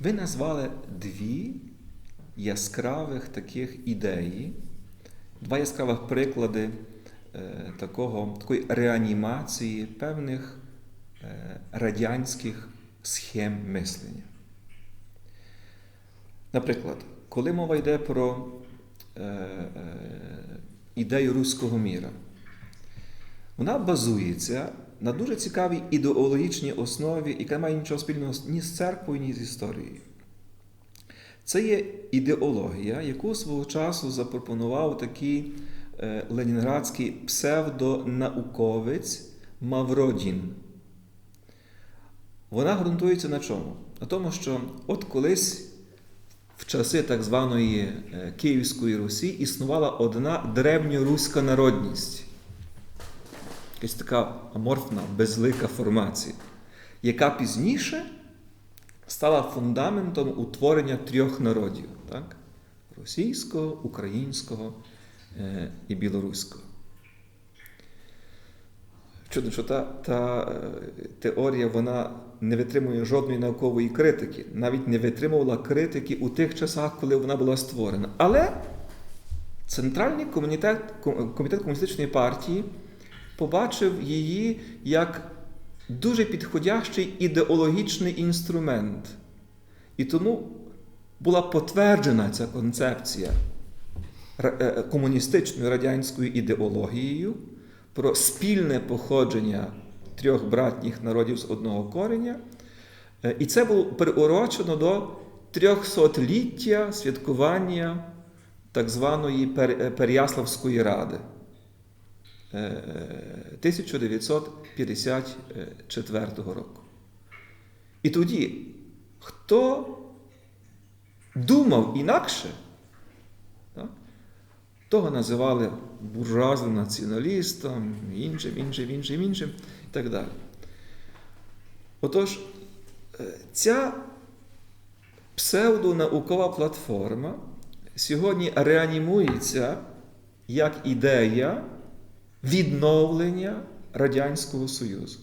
Ви назвали дві яскравих таких ідеї, два яскравих приклади е, такого, такої реанімації певних е, радянських схем мислення. Наприклад, коли мова йде про е, ідею руського міра, вона базується на дуже цікавій ідеологічній основі, яка не має нічого спільного ні з церквою, ні з історією. Це є ідеологія, яку свого часу запропонував такий е, ленінградський псевдонауковець Мавродін. Вона ґрунтується на чому? На тому, що от колись в часи так званої е, Київської Русі існувала одна древньоруська народність. Якась така аморфна, безлика формація, яка пізніше стала фундаментом утворення трьох народів так? російського, українського е, і білоруського. Чудно, що та, та е, теорія вона не витримує жодної наукової критики, навіть не витримувала критики у тих часах, коли вона була створена. Але Центральний комітет, комітет комуністичної партії побачив її як дуже підходящий ідеологічний інструмент. І тому була потверджена ця концепція е, комуністичною радянською ідеологією про спільне походження трьох братніх народів з одного кореня. Е, і це було приурочено до трьохсотліття святкування так званої Переяславської ради 1954 е, року. І тоді, хто думав інакше, того називали буржуазним націоналістом, іншим, іншим, іншим, іншим і так далі. Отож, е, ця псевдонаукова платформа сьогодні реанімується як ідея відновлення Радянського Союзу.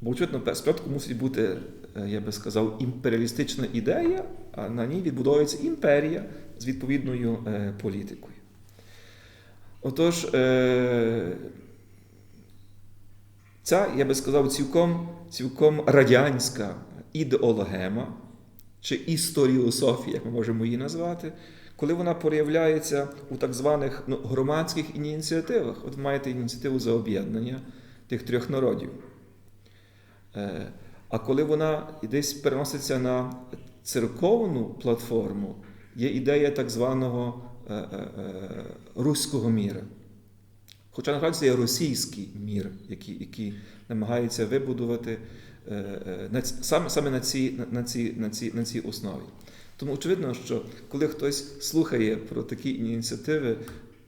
Бо, очевидно, спочатку мусить бути, е, я би сказав, імперіалістична ідея, а на ній відбудовується імперія з відповідною е, політикою. Отож, е, ця, я би сказав, цілком цілком радянська ідеологема чи історіософія, як ми можемо її назвати, коли вона проявляється у так званих ну, громадських ініціативах. От маєте ініціативу за об'єднання тих трьох народів. Е, а коли вона десь переноситься на церковну платформу, є ідея так званого е, е, руського міра. Хоча насправді це є російський мір, який який намагається вибудувати саме саме на цій на, цій, на, цій, на цій основі. Тому очевидно, що коли хтось слухає про такі ініціативи,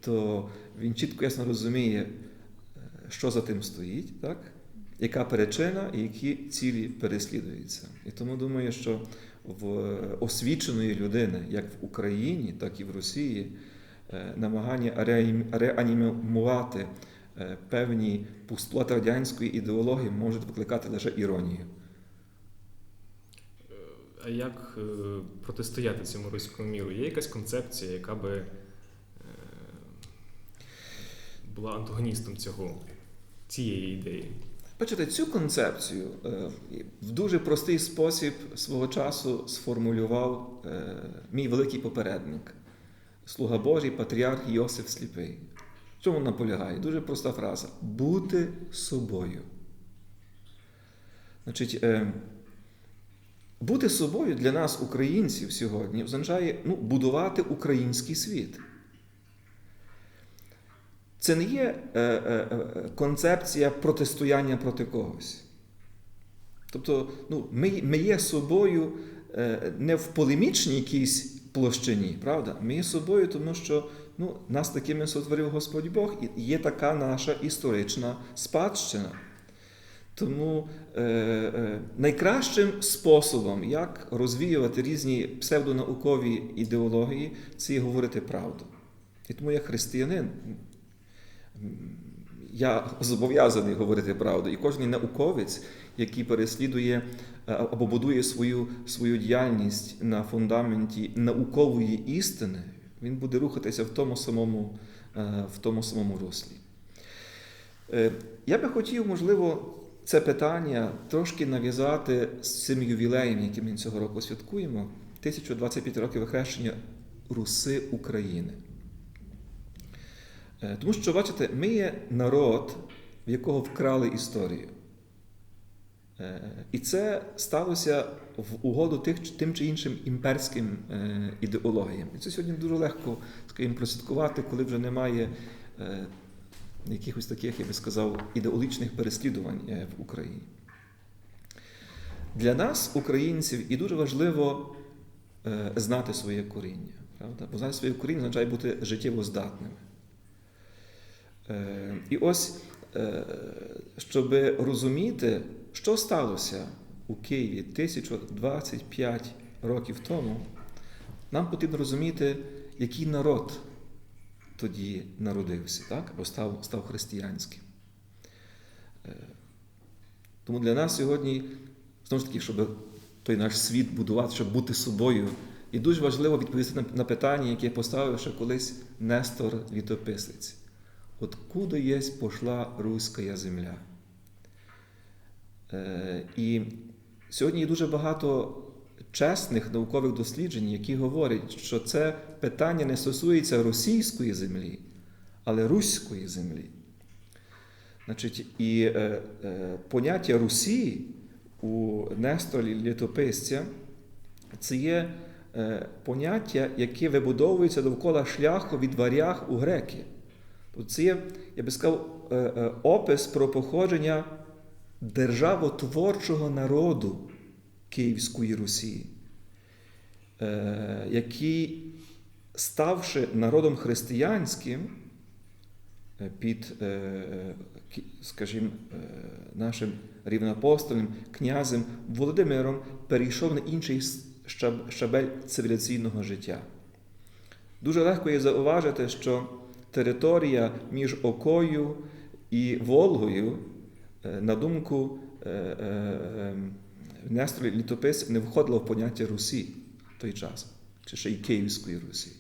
то він чітко ясно розуміє, що за тим стоїть. так? яка причина і які цілі переслідуються. І тому думаю, що в освіченої людини, як в Україні, так і в Росії, е, намагання реанімувати е, певні постулати радянської ідеології можуть викликати лише іронію. А як е, протистояти цьому руському міру? Є якась концепція, яка би була антагоністом цього, цієї ідеї? Бачите, цю концепцію е, в дуже простий спосіб свого часу сформулював е, мій великий попередник, слуга Божий, патріарх Йосиф Сліпий. В чому вона полягає? Дуже проста фраза бути собою. Значить, е, бути собою для нас, українців, сьогодні, означає ну, будувати український світ. Це не є е, е, е, концепція протистояння проти когось. Тобто, ну, ми ми є собою не в полемічній якійсь площині, правда? Ми є собою, тому що ну, нас такими сотворив Господь Бог, і є така наша історична спадщина. Тому е, е, найкращим способом, як розвіювати різні псевдонаукові ідеології, це говорити правду. І тому я християнин я зобов'язаний говорити правду. І кожен науковець, який переслідує е, або будує свою, свою діяльність на фундаменті наукової істини, він буде рухатися в тому самому, е, в тому самому руслі. Е, Я би хотів, можливо, це питання трошки нав'язати з цим ювілеєм, який ми цього року святкуємо, 1025 років хрещення Руси України. Е, Тому що, бачите, ми є народ, в якого вкрали історію. Е, І це сталося в угоду тих, тим чи іншим імперським е, ідеологіям. І це сьогодні дуже легко скажімо, прослідкувати, коли вже немає якихось таких, я би сказав, ідеологічних переслідувань е, в Україні. Для нас, українців, і дуже важливо е, знати своє коріння. Правда? Бо знати своє коріння означає бути життєво здатними. Е, І ось, щоб розуміти, що сталося у Києві 1025 років тому, нам потрібно розуміти, який народ тоді народився, так? або став, став християнським. Е, Тому для нас сьогодні, знову ж таки, щоб той наш світ будувати, щоб бути собою, і дуже важливо відповісти на, питання, яке поставив ще колись Нестор Літописець. Откуда єсть пошла руська земля? Е, І сьогодні є дуже багато чесних наукових досліджень, які говорять, що це питання не стосується російської землі, але руської землі. Значить, і е, е, поняття Русі у Несторі Літописця це є е, поняття, яке вибудовується довкола шляху від варяг у греки. Тобто це є, я би сказав, е, е, опис про походження державотворчого народу Київської Русі, е, який, ставши народом християнським, е, під, е, скажімо, нашим рівноапостольним князем Володимиром перейшов на інший щабель цивілізаційного життя. Дуже легко є зауважити, що територія між Окою і Волгою, на думку Нестора Літопис, не входила в поняття Русі в той час, чи ще й Київської Русі.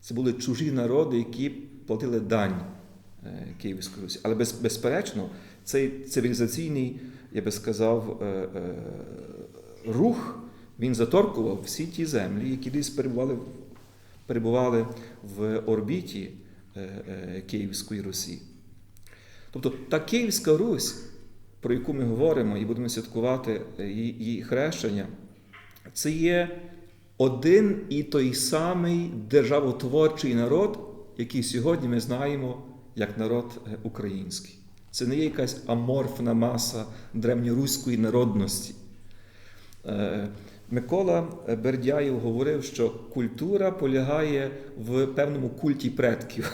Це були чужі народи, які платили дань е, Київської Русі. Але без, безперечно, цей цивілізаційний, я би сказав, е, е, рух він заторкував всі ті землі, які десь перебували, перебували в орбіті Київської Русі. Тобто та Київська Русь, про яку ми говоримо і будемо святкувати е, її, її хрещення, це є один і той самий державотворчий народ, який сьогодні ми знаємо як народ е, український. Це не є якась аморфна маса древньоруської народності. Е, Микола Бердяєв говорив, що культура полягає в певному культі предків.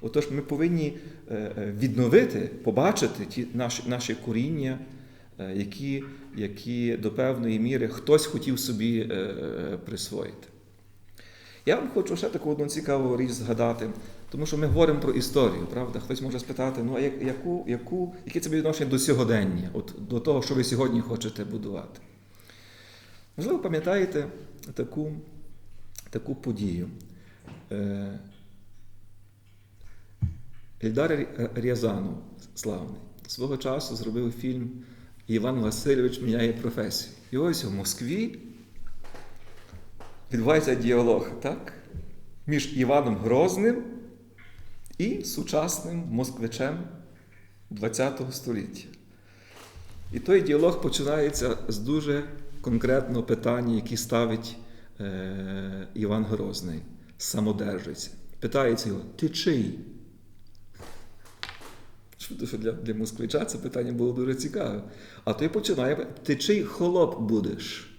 Отож, ми повинні е, е, відновити, побачити ті наші, наші коріння, е, які, які до певної міри хтось хотів собі присвоїти. Я вам хочу ще таку одну цікаву річ згадати, тому що ми говоримо про історію, правда? Хтось може спитати, ну а яку, яку, яке це відношення до сьогодення, от, до того, що ви сьогодні хочете будувати? Можливо, пам'ятаєте таку, таку подію. Е, Ільдар Рязанов, славний, свого часу зробив фільм Іван Васильович міняє професію. І ось у Москві відбувається діалог так? між Іваном Грозним і сучасним москвичем ХХ століття. І той діалог починається з дуже конкретного питання, яке ставить е, Іван Грозний, самодержець. Питається його, ти чий? Що для, для москвича це питання було дуже цікаве. А той починає, ти чий холоп будеш?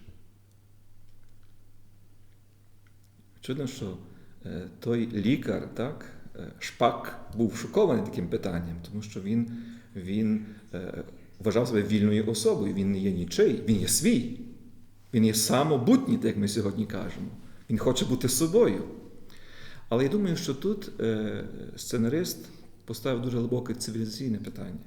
Чудно, що е, той лікар, так, е, шпак, був шокований таким питанням, тому що він, він е, вважав себе вільною особою, він не є нічий, він є свій. Він є самобутній, як ми сьогодні кажемо. Він хоче бути собою. Але я думаю, що тут сценарист поставив дуже глибоке цивілізаційне питання.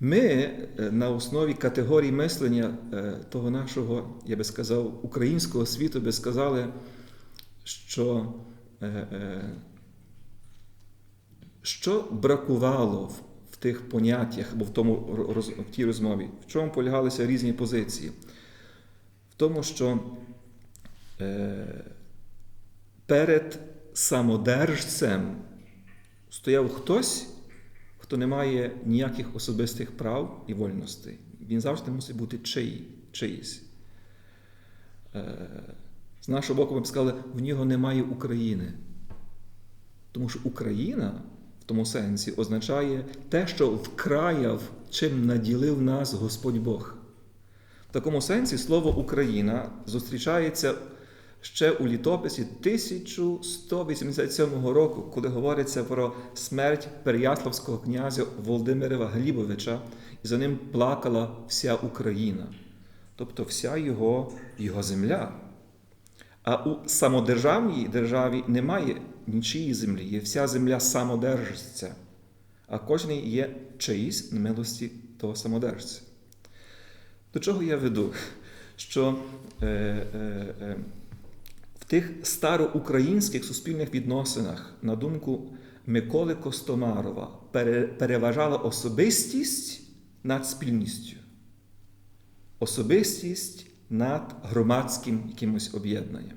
Ми е, на основі категорій мислення е, того нашого, я би сказав, українського світу би сказали, що е, що бракувало в, тих поняттях або в, тому, в тій розмові, в чому полягалися різні позиції? В тому, що перед самодержцем стояв хтось, хто не має ніяких особистих прав і вольностей. Він завжди мусить бути чиї, чиїсь. Е, з нашого боку, ми б сказали, в нього немає України. Тому що Україна в тому сенсі означає те, що вкраяв, чим наділив нас Господь Бог. В такому сенсі слово Україна зустрічається ще у літописі 1187 року, коли говориться про смерть Переяславського князя Володимира Глібовича, і за ним плакала вся Україна, тобто вся його, його земля. А у самодержавній державі немає нічиї землі, є вся земля самодержця, а кожен є чиїсь на милості того самодержця. До чого я веду? Що е, е, е, тих староукраїнських суспільних відносинах, на думку Миколи Костомарова, переважала особистість над спільністю, особистість над громадським якимось об'єднанням.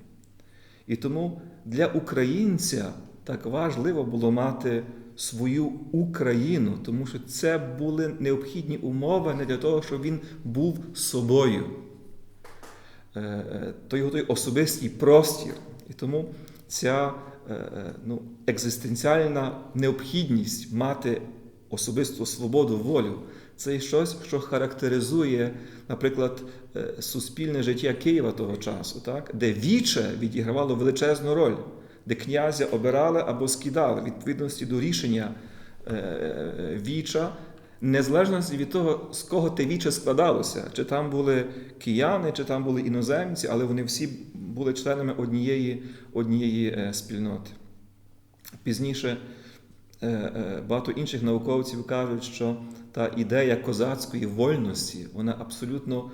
І тому для українця так важливо було мати свою Україну, тому що це були необхідні умови не для того, щоб він був собою. То його той особистий простір. І тому ця ну, екзистенціальна необхідність мати особисту свободу, волю це щось, що характеризує, наприклад, суспільне життя Києва того часу, так? де віче відігравало величезну роль, де князя обирали або скидали відповідності до рішення віча, незалежно від того, з кого те віче складалося, чи там були кияни, чи там були іноземці, але вони всі були членами однієї, однієї спільноти. Пізніше багато інших науковців кажуть, що та ідея козацької вольності, вона абсолютно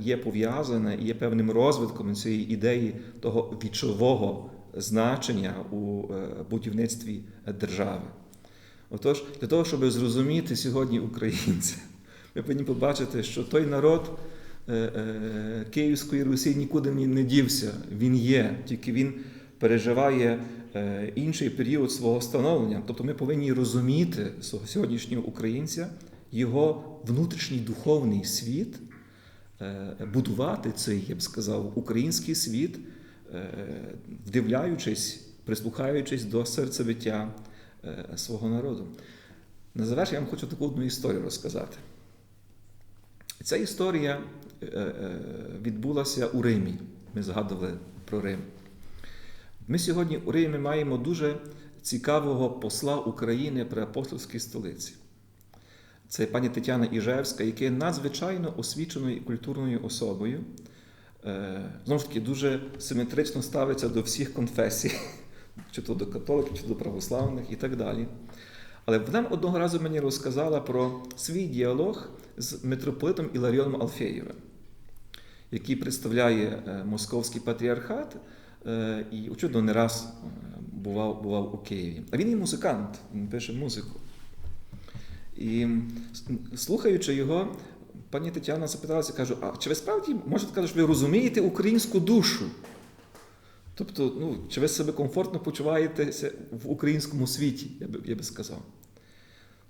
є пов'язана і є певним розвитком цієї ідеї того вічового значення у будівництві держави. Отож, для того, щоб зрозуміти сьогодні українця, ми повинні побачити, що той народ Київської Русі нікуди не дівся, він є, тільки він переживає інший період свого становлення. Тобто ми повинні розуміти сьогоднішнього українця, його внутрішній духовний світ, будувати цей, я б сказав, український світ, вдивляючись, прислухаючись до серцебиття свого народу. На завершення я вам хочу таку одну історію розказати. Ця історія відбулася у Римі. Ми згадували про Рим. Ми сьогодні у Римі маємо дуже цікавого посла України при апостольській столиці. Це пані Тетяна Іжевська, яка є надзвичайно освіченою і культурною особою. Знову ж таки, дуже симетрично ставиться до всіх конфесій, чи то до католиків, чи до православних і так далі. Але вона одного разу мені розказала про свій діалог з митрополитом Іларіоном Алфеєвим, який представляє Московський патріархат і, очевидно, не раз бував, бував у Києві. А він і музикант, він пише музику. І слухаючи його, пані Тетяна запиталася, каже, а чи ви справді можете сказати, ви розумієте українську душу? Тобто, ну, чи ви себе комфортно почуваєтеся в українському світі, я би, я би сказав.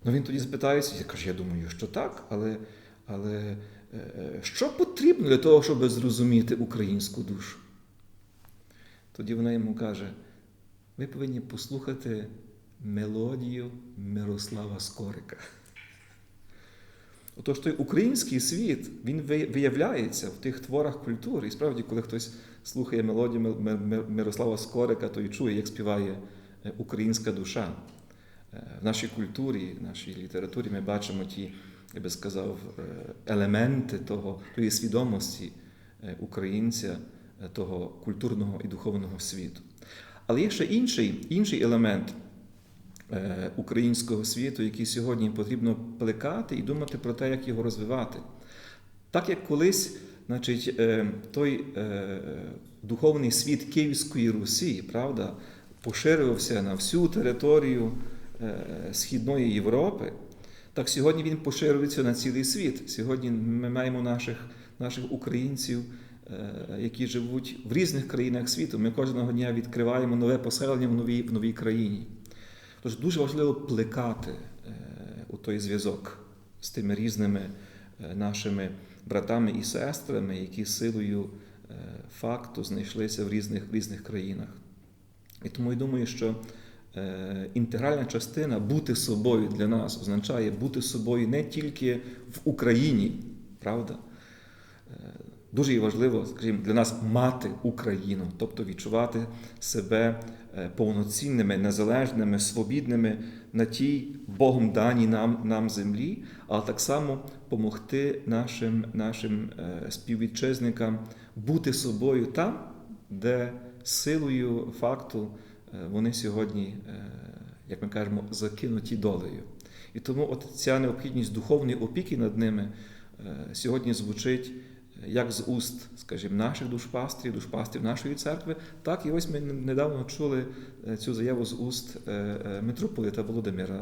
Ну він тоді запитається, я кажу, я думаю, що так, але, але що потрібно для того, щоб зрозуміти українську душу? Тоді вона йому каже: ви повинні послухати мелодію Мирослава Скорика. Отож, той український світ, він виявляється в тих творах культури. І справді, коли хтось слухає мелодію Мирослава Скорика, то й чує, як співає українська душа. В нашій культурі, в нашій літературі ми бачимо ті, я би сказав, елементи того, тої свідомості українця, того культурного і духовного світу. Але є ще інший, інший елемент е, українського світу, який сьогодні потрібно плекати і думати про те, як його розвивати. Так як колись, значить, е, той е, духовний світ Київської Русі, правда, поширився на всю територію е, Східної Європи, так сьогодні він поширюється на цілий світ. Сьогодні ми маємо наших, наших українців, які живуть в різних країнах світу. Ми кожного дня відкриваємо нове поселення в новій, в новій країні. Тож дуже важливо плекати у той зв'язок з тими різними нашими братами і сестрами, які силою е, факту знайшлися в різних, різних країнах. І тому я думаю, що е, інтегральна частина бути собою для нас означає бути собою не тільки в Україні, правда? Е, Дуже важливо, скажімо, для нас мати Україну, тобто відчувати себе повноцінними, незалежними, свобідними на тій Богом даній нам, нам землі, але так само допомогти нашим, нашим е, співвітчизникам бути собою там, де силою факту е, вони сьогодні, е, як ми кажемо, закинуті долею. І тому от ця необхідність духовної опіки над ними сьогодні звучить як з уст, скажімо, наших душпастрів, душпастрів нашої церкви, так і ось ми недавно чули цю заяву з уст митрополита Володимира